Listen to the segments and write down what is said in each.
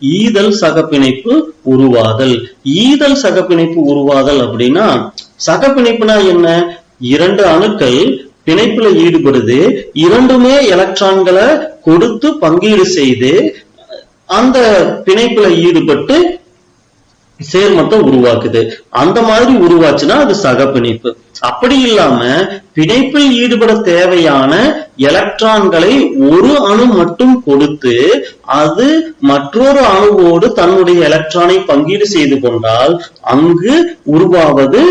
ஈதல் சகப்பிணைப்பு உருவாதல். ஈதல் சகப்பிணைப்பு உருவாதல் அப்படின்னா சகப்பிணைப்புனா என்ன? இரண்டு அணுக்கள் பிணைப்புல ஈடுபடுது. இரண்டுமே எலக்ட்ரான்களை கொடுத்து பங்கீடு செய்து அந்த பிணைப்புல ஈடுபட்டு சேர்மத்தை உருவாக்குது. அந்த மாதிரி உருவாச்சுன்னா அது சகப்பிணைப்பு அப்படி இல்லாம பிணைப்பில் ஈடுபட தேவையான எலக்ட்ரான்களை ஒரு அணு மட்டும் கொடுத்து அது மற்றொரு அணுவோடு தன்னுடைய எலக்ட்ரானை பங்கீடு செய்து கொண்டால் அங்கு உருவாவது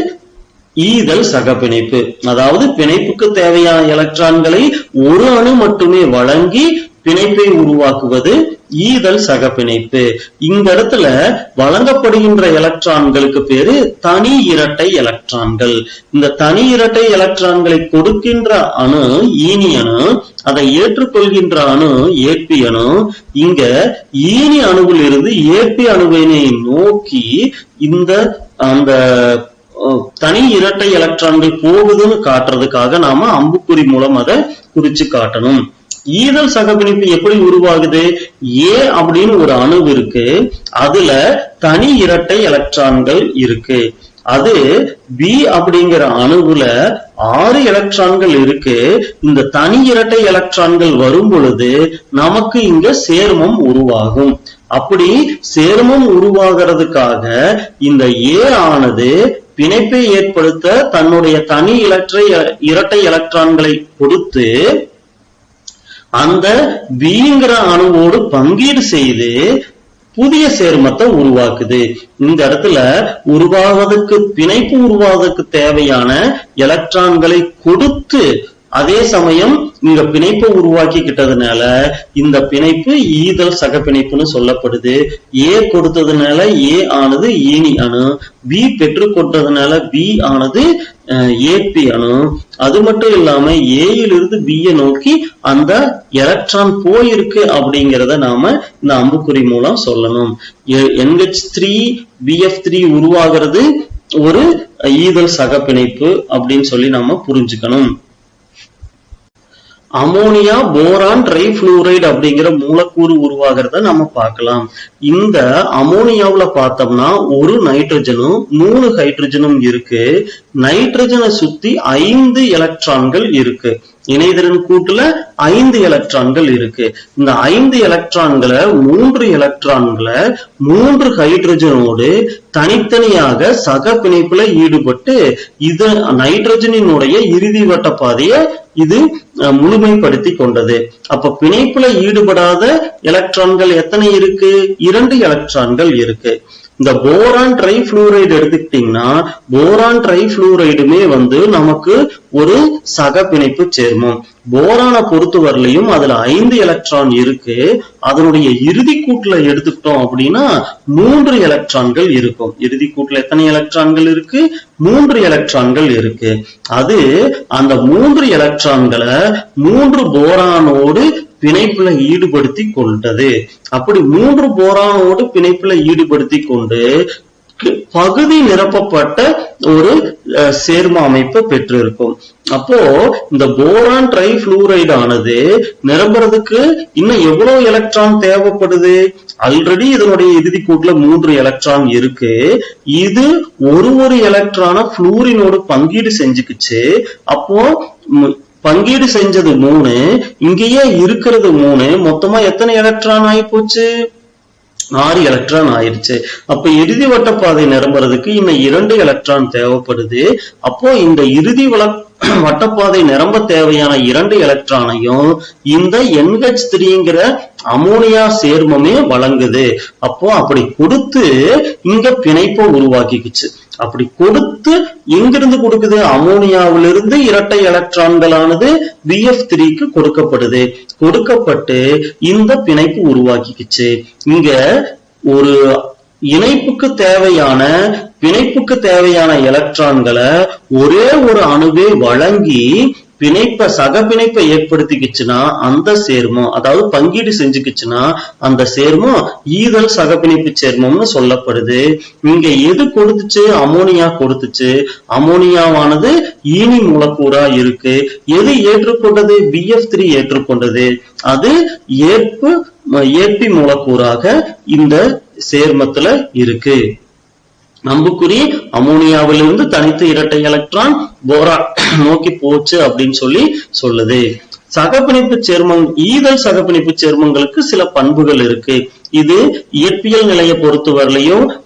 ஈதல் சகப்பிணைப்பு அதாவது பிணைப்புக்கு தேவையான எலக்ட்ரான்களை ஒரு அணு மட்டுமே வழங்கி பிணைப்பை உருவாக்குவது ஈதல் சகப்பிணைப்பு. இந்த இடத்துல வழங்கப்படுகின்ற எலக்ட்ரான்களுக்கு பேரு தனி இரட்டை எலக்ட்ரான்கள். இந்த தனி இரட்டை எலக்ட்ரான்களை கொடுக்கின்ற அணு ஈனி அணு அதை ஏற்றுக்கொள்கின்ற அணு ஏற்பி அணு. இங்க ஈனி அணுவில் இருந்து ஏற்பி அணுவினை நோக்கி இந்த அந்த தனி இரட்டை எலக்ட்ரான்கள் போகுதுன்னு காட்டுறதுக்காக நாம அம்புக்குறி மூலம் அதை குறிச்சு காட்டணும். ஈதல் சகப்பிணைப்பு எப்படி உருவாகுது? ஏ அப்படின்னு ஒரு அணு இருக்கு. அதுல தனி இரட்டை எலக்ட்ரான்கள் இருக்கு. அது பி அப்படிங்கிற அணுவுல ஆறு எலக்ட்ரான்கள் இருக்கு. இந்த தனி இரட்டை எலக்ட்ரான்கள் வரும் பொழுது நமக்கு இங்க சேர்மம் உருவாகும். அப்படி சேர்மம் உருவாகிறதுக்காக இந்த ஏ ஆனது பிணைப்பை ஏற்படுத்த தன்னுடைய தனி இரட்டை இரட்டை எலக்ட்ரான்களை கொடுத்து அந்த பிங்கிற அணுவோடு பங்கீடு செய்து புதிய சேர்மத்தை உருவாக்குது. இந்த இடத்துல உருவாவதற்கு பிணைப்பு உருவாவதற்கு தேவையான எலக்ட்ரான்களை கொடுத்து அதே சமயம் இங்க பிணைப்பை உருவாக்கிக்கிட்டதுனால இந்த பிணைப்பு ஈதல் சக பிணைப்புன்னு சொல்லப்படுது. ஏ கொடுத்ததுனால ஏ ஆனது ஈனி அணு. பி பெற்று கொண்டதுனால பி ஆனது ஏபி அணு. அது மட்டும் இல்லாம ஏயிலிருந்து பியை நோக்கி அந்த எலக்ட்ரான் போயிருக்கு அப்படிங்கிறத நாம இந்த அம்புக்குறி மூலம் சொல்லணும். என்ஹெச் த்ரீ பிஎஃப் த்ரீ உருவாகிறது ஒரு ஈதல் சக பிணைப்பு அப்படின்னு சொல்லி நாம புரிஞ்சுக்கணும். அமோனியா போரான் ட்ரைஃப்ளூரைடு அப்படிங்கிற மூலக்கூறு உருவாகிறத நம்ம பார்க்கலாம். இந்த அமோனியாவுல பார்த்தோம்னா ஒரு நைட்ரஜனும் மூணு ஹைட்ரஜனும் இருக்கு. நைட்ரஜனை சுத்தி ஐந்து எலக்ட்ரான்கள் இருக்கு. இணைதிறன் கூட்டுல ஐந்து எலக்ட்ரான்கள் இருக்கு. இந்த ஐந்து எலக்ட்ரான்களை மூன்று எலக்ட்ரான்களை மூன்று ஹைட்ரஜனோடு தனித்தனியாக சக பிணைப்புல ஈடுபட்டு இது நைட்ரஜனினுடைய இறுதி வட்ட பாதையை இது முழுமைப்படுத்தி கொண்டது. அப்ப பிணைப்புல ஈடுபடாத எலக்ட்ரான்கள் எத்தனை இருக்கு? இரண்டு எலக்ட்ரான்கள் இருக்கு. இந்த போரான் ட்ரைஃப்ளூரைடு எடுத்துக்கிட்டீங்கன்னா போரான் ட்ரைஃப்ளூரைடுமே வந்து நமக்கு ஒரு சக பிணைப்பு சேர்மம் போரானை பொறுத்தவரையிலையும் அதுல ஐந்து எலக்ட்ரான் இருக்கு. அதனுடைய இறுதி கூட்டுல எடுத்துக்கிட்டோம் அப்படின்னா மூன்று எலக்ட்ரான்கள் இருக்கும். இறுதி கூட்டுல எத்தனை எலக்ட்ரான்கள் இருக்கு? மூன்று எலக்ட்ரான்கள் இருக்கு. அது அந்த மூன்று எலக்ட்ரான்களை மூன்று போரானோடு பிணைப்புல ஈடுபடுத்தி கொண்டது. அப்படி மூன்று போரானோடு பிணைப்புல ஈடுபடுத்தி கொண்டு பகுதி நிரப்பப்பட்ட ஒரு சேர்ம அமைப்பை பெற்றிருக்கும். அப்போ இந்த போரான் ட்ரைஃப்ளூரைடு ஆனது நிரம்புறதுக்கு இன்னும் எவ்வளவு எலக்ட்ரான் தேவைப்படுது? ஆல்ரெடி இதனுடைய இறுதி கூட்டுல மூன்று எலக்ட்ரான் இருக்கு. இது ஒரு ஒரு எலக்ட்ரான புளூரினோடு பங்கீடு செஞ்சுக்குச்சு. அப்போ பங்கீடு செஞ்சது மூணு இங்கேயே இருக்கிறது மூணு. மொத்தமா எத்தனை எலக்ட்ரான் ஆகி போச்சு ஆறு எலக்ட்ரான் ஆயிருச்சு அப்ப இறுதி வட்டப்பாதை நிரம்புறதுக்கு இன்னும் இரண்டு எலக்ட்ரான் தேவைப்படுது. அப்போ இந்த இறுதி வள வட்டப்பாதை நிரம்ப தேவையான இரண்டு எலக்ட்ரானையும் இந்த என்ஹெச் த்ரீங்கிற அமோனியா சேர்மமே வழங்குது. அப்போ அப்படி கொடுத்து இங்க பிணைப்பை உருவாக்கிக்குச்சு. அப்படி கொடுத்து எங்கிருந்து கொடுக்குது? அமோனியாவிலிருந்து இரட்டை எலக்ட்ரான்களானது பிஎஃப் த்ரீக்கு கொடுக்கப்படுது. கொடுக்கப்பட்டு இந்த பிணைப்பு உருவாக்கிக்குச்சு. இங்க ஒரு இணைப்புக்கு தேவையான பிணைப்புக்கு தேவையான எலக்ட்ரான்களை ஒரே ஒரு அணுவே வழங்கி பிணைப்ப சக பிணைப்பை ஏற்படுத்திக்கிச்சுன்னா அந்த சேர்மம் அதாவது பங்கீடு செஞ்சுக்கிச்சுன்னா அந்த சேர்மம் ஈதல் சகப்பிணைப்பு சேர்மம்னு சொல்லப்படுது. இங்க எது கொடுத்துச்சு? அமோனியா கொடுத்துச்சு. அமோனியாவானது ஈனி மூலக்கூறா இருக்கு. எது ஏற்றுக்கொண்டது? பிஎஃப் த்ரீ ஏற்றுக்கொண்டது. அது ஏற்பு ஏற்பி மூலக்கூறாக இந்த சேர்மத்துல இருக்கு. அம்புக்குறி அமோனியாவிலிருந்து தனித்து இரட்டை எலக்ட்ரான் போரா நோக்கி போச்சு அப்படின்னு சொல்லி சொல்லுது. சகப்பிணைப்பு சேர்மம் ஈதல் சகப்பிணைப்பு சேர்மங்களுக்கு சில பண்புகள் இருக்கு. இது இயற்பியல் நிலையை பொறுத்தவரையிலையும்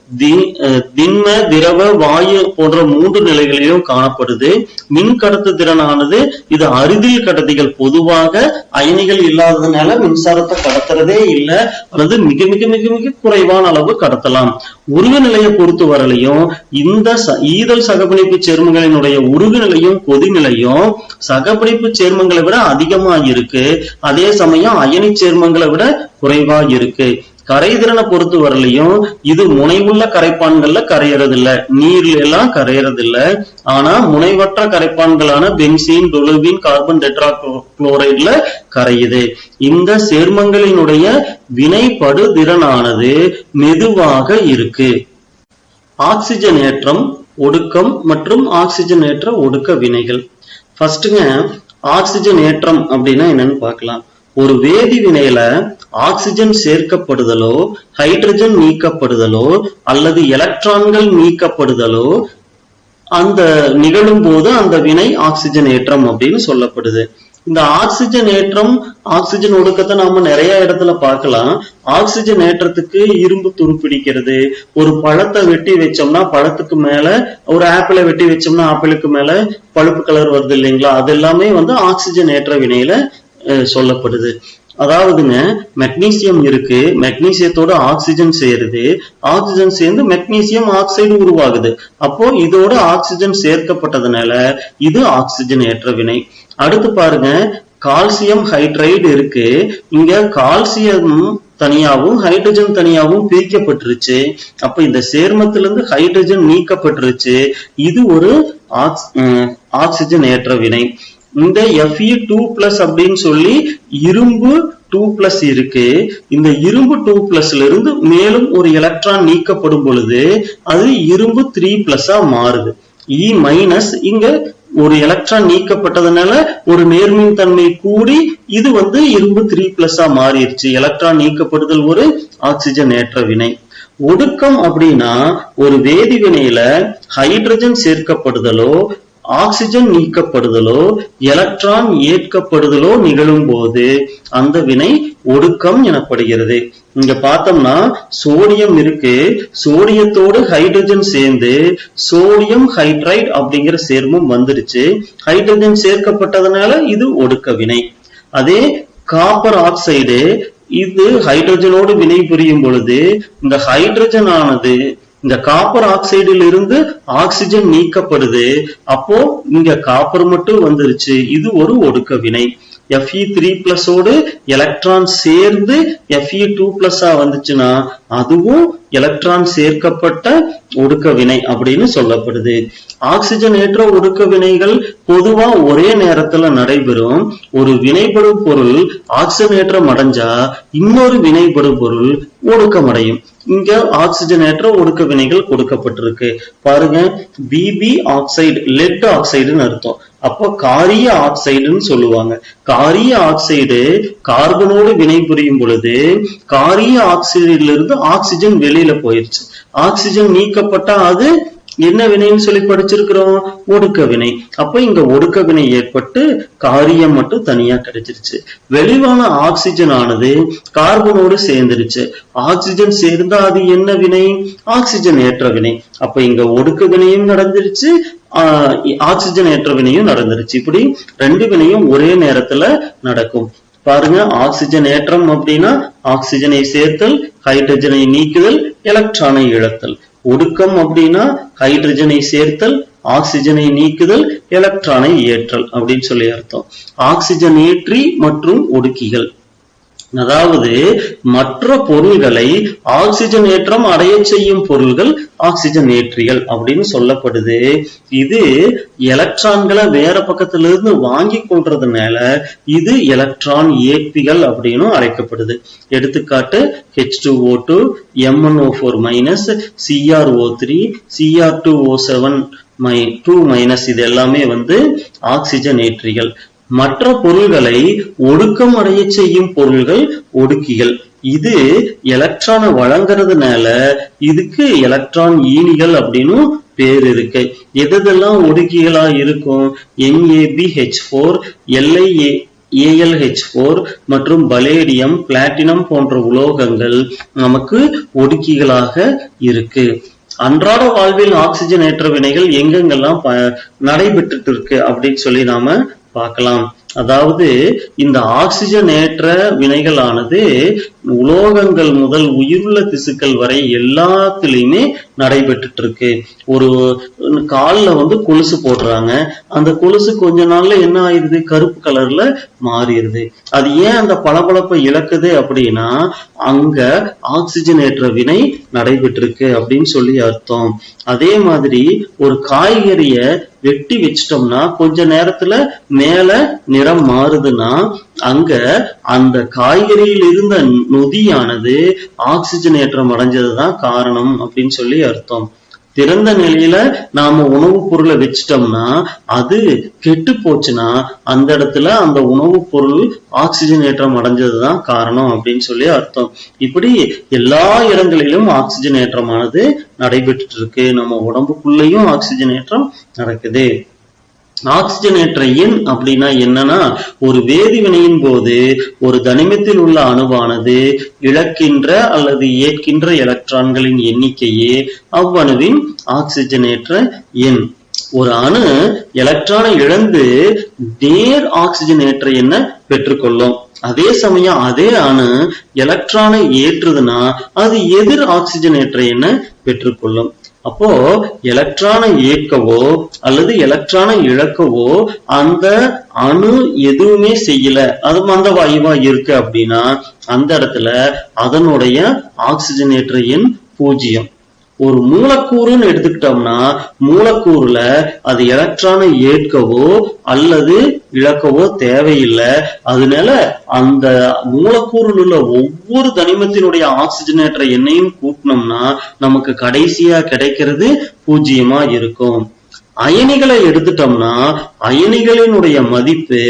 திண்ம திரவ வாயு போன்ற மூன்று நிலைகளிலும் காணப்படுது. மின் கடத்து திறனானது இது அருகில் கடத்திகள் பொதுவாக அயனிகள் இல்லாததுனால மின்சாரத்தை கடத்துறதே இல்லை. அல்லது மிக மிக மிக மிக குறைவான அளவு கடத்தலாம். உருகு நிலையை பொறுத்த வரலையும் இந்த ச- ஈதல் சகப்பிணைப்பு சேர்மங்களினுடைய உருகு நிலையும் கொதிநிலையும் சகப்பிணைப்பு சேர்மங்களை விட அதிகமா இருக்கு. அதே சமயம் அயனி சேர்மங்களை விட குறைவா இருக்கு. கரைதிறனை பொறுத்த வரலையும் இது முனைவுள்ள கரைப்பான்கள்ல கரையறது இல்ல நீர்ல எல்லாம் கரையறது இல்ல ஆனா முனைவற்ற கரைப்பான்களான பென்சீன் டொலுவின் கார்பன் டெட்ரா குளோரைட்ல கரையுது. இந்த சேர்மங்களினுடைய வினைப்படு திறனானது மெதுவாக இருக்கு. ஆக்சிஜன் ஏற்றம் ஒடுக்கம் மற்றும் ஆக்சிஜனேற்ற ஒடுக்க வினைகள். ஃபர்ஸ்ட்டுங்க ஆக்சிஜன் ஏற்றம் அப்படின்னா என்னன்னு பார்க்கலாம். ஒரு வேதி வினையில ஆக்சிஜன் சேர்க்கப்படுதலோ ஹைட்ரஜன் நீக்கப்படுதலோ அல்லது எலக்ட்ரான்கள் நீக்கப்படுதலோ அந்த நிகழும் போது அந்த வினை ஆக்சிஜன் ஏற்றம் அப்படின்னு சொல்லப்படுது. இந்த ஆக்சிஜன் ஏற்றம் ஆக்சிஜன் ஒடுக்கத்தை நாம நிறைய இடத்துல பார்க்கலாம். ஆக்சிஜன் ஏற்றத்துக்கு இரும்பு துருப்பிடிக்கிறது ஒரு பழத்தை வெட்டி வச்சோம்னா பழத்துக்கு மேல ஒரு ஆப்பிளை வெட்டி வச்சோம்னா ஆப்பிளுக்கு மேல பழுப்பு கலர் வருது இல்லைங்களா? அது எல்லாமே வந்து ஆக்சிஜன் ஏற்ற வினையில சொல்லப்படுது. அதாவதுங்க மெக்னீசியம் இருக்கு மெக்னீசியத்தோட ஆக்சிஜன் சேருது. ஆக்சிஜன் சேர்ந்து மெக்னீசியம் ஆக்சைடு உருவாகுது. அப்போ இதோட ஆக்சிஜன் சேர்க்கப்பட்டதுனால இது ஆக்சிஜன் ஏற்ற வினை. அடுத்து பாருங்க கால்சியம் ஹைட்ரைடு இருக்கு. இங்க கால்சியம் தனியாகவும் ஹைட்ரஜன் தனியாகவும் பிரிக்கப்பட்டுருச்சு. அப்ப இந்த சேர்மத்திலிருந்து ஹைட்ரஜன் நீக்கப்பட்டுருச்சு. இது ஒரு ஆக்ஸ்- ஆக்சிஜன் ஏற்ற வினை. இந்த எஃப்இ டூ பிளஸ் அப்படின்னு சொல்லி இரும்பு டூ பிளஸ் இருக்கு. இந்த இரும்பு டூ பிளஸ்ல இருந்து மேலும் ஒரு எலக்ட்ரான் நீக்கப்படும் பொழுது அது இரும்பு த்ரீ பிளஸ்ஸா மாறுது. E இ மைனஸ் இங்க ஒரு எலக்ட்ரான் நீக்கப்பட்டதுனால ஒரு நேர்மின் தன்மை கூடி இது வந்து இரும்பு த்ரீ பிளஸ்ஸா மாறிடுச்சு. எலக்ட்ரான் நீக்கப்படுதல் ஒரு ஆக்சிஜன் ஏற்ற வினை. ஒடுக்கம் அப்படின்னா ஒரு வேதி வினையில ஹைட்ரஜன் சேர்க்கப்படுதலோ ஆக்சிஜன் நீக்கப்படுதலோ எலக்ட்ரான் ஏற்கப்படுதலோ நிகழும் போது அந்த வினை ஒடுக்கம் எனப்படுகிறது. இங்க பார்த்தோம்னா சோடியம் இருக்கு. சோடியத்தோடு ஹைட்ரஜன் சேர்ந்து சோடியம் ஹைட்ரைட் அப்படிங்கிற சேர்மம் வந்துருச்சு ஹைட்ரஜன் சேர்க்கப்பட்டதுனால இது ஒடுக்க வினை. அதே காப்பர் ஆக்சைடு இது ஹைட்ரஜனோடு வினை புரியும் பொழுது இந்த ஹைட்ரஜன் ஆனது இந்த காப்பர் ஆக்சைடில் இருந்து ஆக்சிஜன் நீக்கப்படுது. அப்போ இங்க காப்பர் மட்டும் வந்துருச்சு. இது ஒரு ஒடுக்க வினை. Fe த்ரீ பிளஸோடு எலக்ட்ரான் சேர்ந்து Fe டூ பிளஸா வந்துச்சுன்னா அதுவும் எலக்ட்ரான் சேர்க்கப்பட்ட ஒடுக்க வினை அப்படின்னு சொல்லப்படுது. ஆக்சிஜன் ஏற்ற ஒடுக்க வினைகள் பொதுவா ஒரே நேரத்துல நடைபெறும். ஒரு வினைபடும் பொருள் ஆக்சிஜனேற்றம் அடைஞ்சா இன்னொரு வினைபடும் பொருள் ஒடுக்கமடையும். இங்க ஆக்சிஜனேற்ற ஒடுக்க வினைகள் கொடுக்கப்பட்டிருக்கு. பாருங்க பிபி ஆக்சைடு லெட் ஆக்சைடுன்னு அர்த்தம். அப்போ காரிய ஆக்சைடுன்னு சொல்லுவாங்க. காரிய ஆக்சைடு கார்பனோடு வினை புரியும் பொழுது காரிய ஆக்சைடுல இருந்து ஆக்சிஜன் வெளியில போயிருச்சு. ஆக்சிஜன் நீக்கப்பட்டா அது என்ன வினைன்னு சொல்லி படிச்சிருக்கிறோம்? ஒடுக்க வினை. அப்ப இங்க ஒடுக்க வினை ஏற்பட்டு காரியம் மட்டும் தனியா கிடைச்சிருச்சு. வெளிவான ஆக்சிஜன் ஆனது கார்பனோடு சேர்ந்துருச்சு. ஆக்சிஜன் சேர்ந்தா அது என்ன வினை? ஆக்சிஜன் ஏற்ற வினை. அப்ப இங்க ஒடுக்க வினையும் நடந்துருச்சு ஆஹ் ஆக்சிஜன் ஏற்ற வினையும் நடந்துருச்சு. இப்படி ரெண்டு வினையும் ஒரே நேரத்துல நடக்கும். பாருங்க ஆக்சிஜன் ஏற்றம் அப்படின்னா ஆக்சிஜனை சேர்த்தல் ஹைட்ரஜனை நீக்குதல் எலக்ட்ரானை இழத்தல். ஒடுக்கம் அப்படின்னா ஹைட்ரஜனை சேர்த்தல் ஆக்சிஜனை நீக்குதல் எலக்ட்ரானை ஏற்றல் அப்படின்னு சொல்லி அர்த்தம். ஆக்சிஜன் ஏற்றி மற்றும் ஒடுக்கிகள். அதாவது மற்ற பொருள்களை ஆக்சிஜன் ஏற்றம் அடைய செய்யும் பொருள்கள் ஆக்சிஜன் ஏற்றிகள் அப்படின்னு சொல்லப்படுது. இது எலக்ட்ரான்களை வேற பக்கத்துல இருந்து வாங்கி கொள்றதுனால இது எலக்ட்ரான் ஏற்பிகள் அப்படின்னு அழைக்கப்படுது. எடுத்துக்காட்டு H two O two MNO four minus CRO three CR two O seven my two minus இது எல்லாமே வந்து ஆக்சிஜன் ஏற்றிகள். மற்ற பொருள்களை ஒடுக்கம் அடைய செய்யும் பொருள்கள் ஒடுக்கிகள். இது எலக்ட்ரானை வழங்குறதுனால இதுக்கு எலக்ட்ரான் ஈனிகள் அப்படின்னு பேர் இருக்கு. எதெல்லாம் ஒடுக்கிகளா இருக்கும்? NABH four LIA ALH four மற்றும் பலேடியம் பிளாட்டினம் போன்ற உலோகங்கள் நமக்கு ஒடுக்கிகளாக இருக்கு. அன்றாட வாழ்வில் ஆக்சிஜனேற்ற வினைகள் எங்கெங்கெல்லாம் ப- நடைபெற்றுட்டு இருக்கு அப்படின்னு சொல்லி நாம பார்க்கலாம். அதாவது இந்த ஆக்சிஜனேற்ற வினைகளானது உலோகங்கள் முதல் உயிருள்ள திசுக்கள் வரை எல்லாத்திலையுமே நடைபெற்றுட்டு இருக்கு ஒரு காலில் வந்து கொலுசு போடுறாங்க. அந்த கொலுசு கொஞ்ச நாள்ல என்ன ஆயிருது கருப்பு கலர்ல மாறிடுது. அது ஏன் அந்த பளபளப்பை இழக்குது அப்படின்னா அங்க ஆக்சிஜனேற்ற வினை நடைபெற்றிருக்கு அப்படின்னு சொல்லி அர்த்தம். அதே மாதிரி ஒரு காய்கறிய வெட்டி வச்சிட்டோம்னா கொஞ்ச நேரத்துல மேல நிறம் மாறுதுன்னா அங்க அந்த காய்கறியில் இருந்த நொதியானது ஆக்சிஜனேற்றம் அடைஞ்சதுதான் காரணம் அப்படின்னு சொல்லி அர்த்தம். திறந்த நிலையில நாம உணவுப் பொருளை வச்சிட்டோம்னா அது கெட்டு போச்சுன்னா அந்த இடத்துல அந்த உணவுப் பொருள் ஆக்சிஜனேற்றம் அடைஞ்சதுதான் காரணம் அப்படின்னு சொல்லி அர்த்தம். இப்படி எல்லா இடங்களிலும் ஆக்சிஜனேற்றமானது நடைபெற்றுட்டு இருக்கு. நம்ம உடம்புக்குள்ளேயும் ஆக்சிஜனேற்றம் நடக்குது. ஆக்சிஜனேற்ற எண் அப்படின்னா என்னன்னா ஒரு வேதிவினையின் போது ஒரு தனிமத்தில் உள்ள அணுவானது இழக்கின்ற அல்லது ஏற்கின்ற எலக்ட்ரான்களின் எண்ணிக்கையே அவ்வணுவின் ஆக்சிஜனேற்ற எண். ஒரு அணு எலக்ட்ரானை இழந்து நேர் ஆக்சிஜனேற்ற எண்ணை பெற்றுக்கொள்ளும். அதே சமயம் அதே அணு எலக்ட்ரானை ஏற்றுதுன்னா அது எதிர் ஆக்சிஜனேற்ற எண்ணை பெற்றுக்கொள்ளும். அப்போ எலக்ட்ரானை இயக்கவோ அல்லது எலக்ட்ரானை இழக்கவோ அந்த அணு எதுவுமே செய்யல. அது மந்த வாயுவா இருக்கு அப்படின்னா அந்த இடத்துல அதனுடைய ஆக்சிஜனேற்ற எண் பூஜ்ஜியம். ஒரு மூலக்கூறுன்னு எடுத்துக்கிட்டோம்னா மூலக்கூறுல அது எலக்ட்ரானை ஏற்கவோ அல்லது இழக்கவோ தேவையில்லை. அதனால அந்த மூலக்கூறில் உள்ள ஒவ்வொரு தனிமத்தினுடைய ஆக்சிஜனேற்ற எண்ணையும் கூட்டினோம்னா நமக்கு கடைசியா கிடைக்கிறது பூஜ்ஜியமா இருக்கும். அயனிகளை எடுத்துட்டோம்னா அயனிகளினுடைய மதிப்பு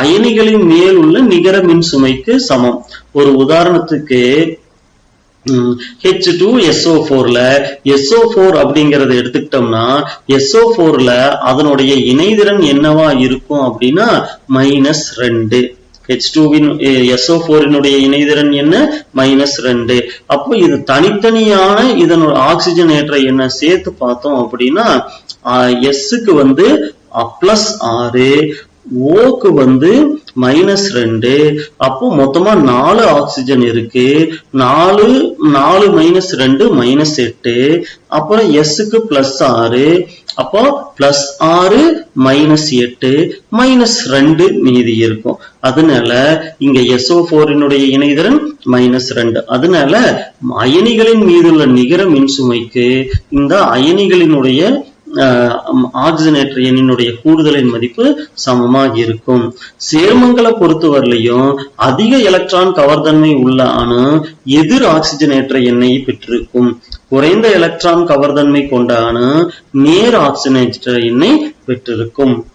அயனிகளின் மேல் உள்ள நிகர மின் சுமைக்கு சமம். ஒரு உதாரணத்துக்கு ஹெச் டூ எஸ்ஓ ஃபோர்ல எஸ்ஓ ஃபோர் அப்படிங்கறத எடுத்துக்கிட்டோம்னா எஸ்ஓ ஃபோர்ல அதனுடைய இணைதிறன் என்னவா இருக்கும் அப்படின்னா மைனஸ் ரெண்டு. ஹெச் டூவின் எஸ்ஓ ஃபோரினுடைய இணைதிறன் என்ன? மைனஸ் ரெண்டு. அப்போ இது தனித்தனியான இதனோட ஆக்சிஜன் ஏற்ற என்ன சேர்த்து பார்த்தோம் அப்படின்னா எஸ்ஸுக்கு வந்து பிளஸ் ஆறு ஓக்கு வந்து மைனஸ் ரெண்டு. அப்போ மொத்தமா நாலு ஆக்சிஜன் இருக்கு. நாலு நாலு மைனஸ் ரெண்டு மைனஸ் எட்டு அப்புறம் எஸ்ஸுக்கு பிளஸ் ஆறு அப்போ பிளஸ் ஆறு மைனஸ் எட்டு மைனஸ் ரெண்டு மீதி இருக்கும். அதனால இங்க எஸ்ஓ போரினுடைய இணைதிறன் மைனஸ் ரெண்டு. அதனால அயனிகளின் மீதுள்ள நிகர மின்சுமைக்கு இந்த அயனிகளினுடைய ஆக்சிஜனேற்ற எண்ணினுடைய கூடுதலின் மதிப்பு சமமாக இருக்கும். சேர்மங்களை பொறுத்தவரையிலையும் அதிக எலக்ட்ரான் கவர்தன்மை உள்ள அணு எதிர் ஆக்சிஜனேற்ற எண்ணெயை பெற்றிருக்கும். குறைந்த எலக்ட்ரான் கவர்தன்மை கொண்ட அணு நேர் ஆக்சிஜனேற்ற எண்ணெய் பெற்றிருக்கும்.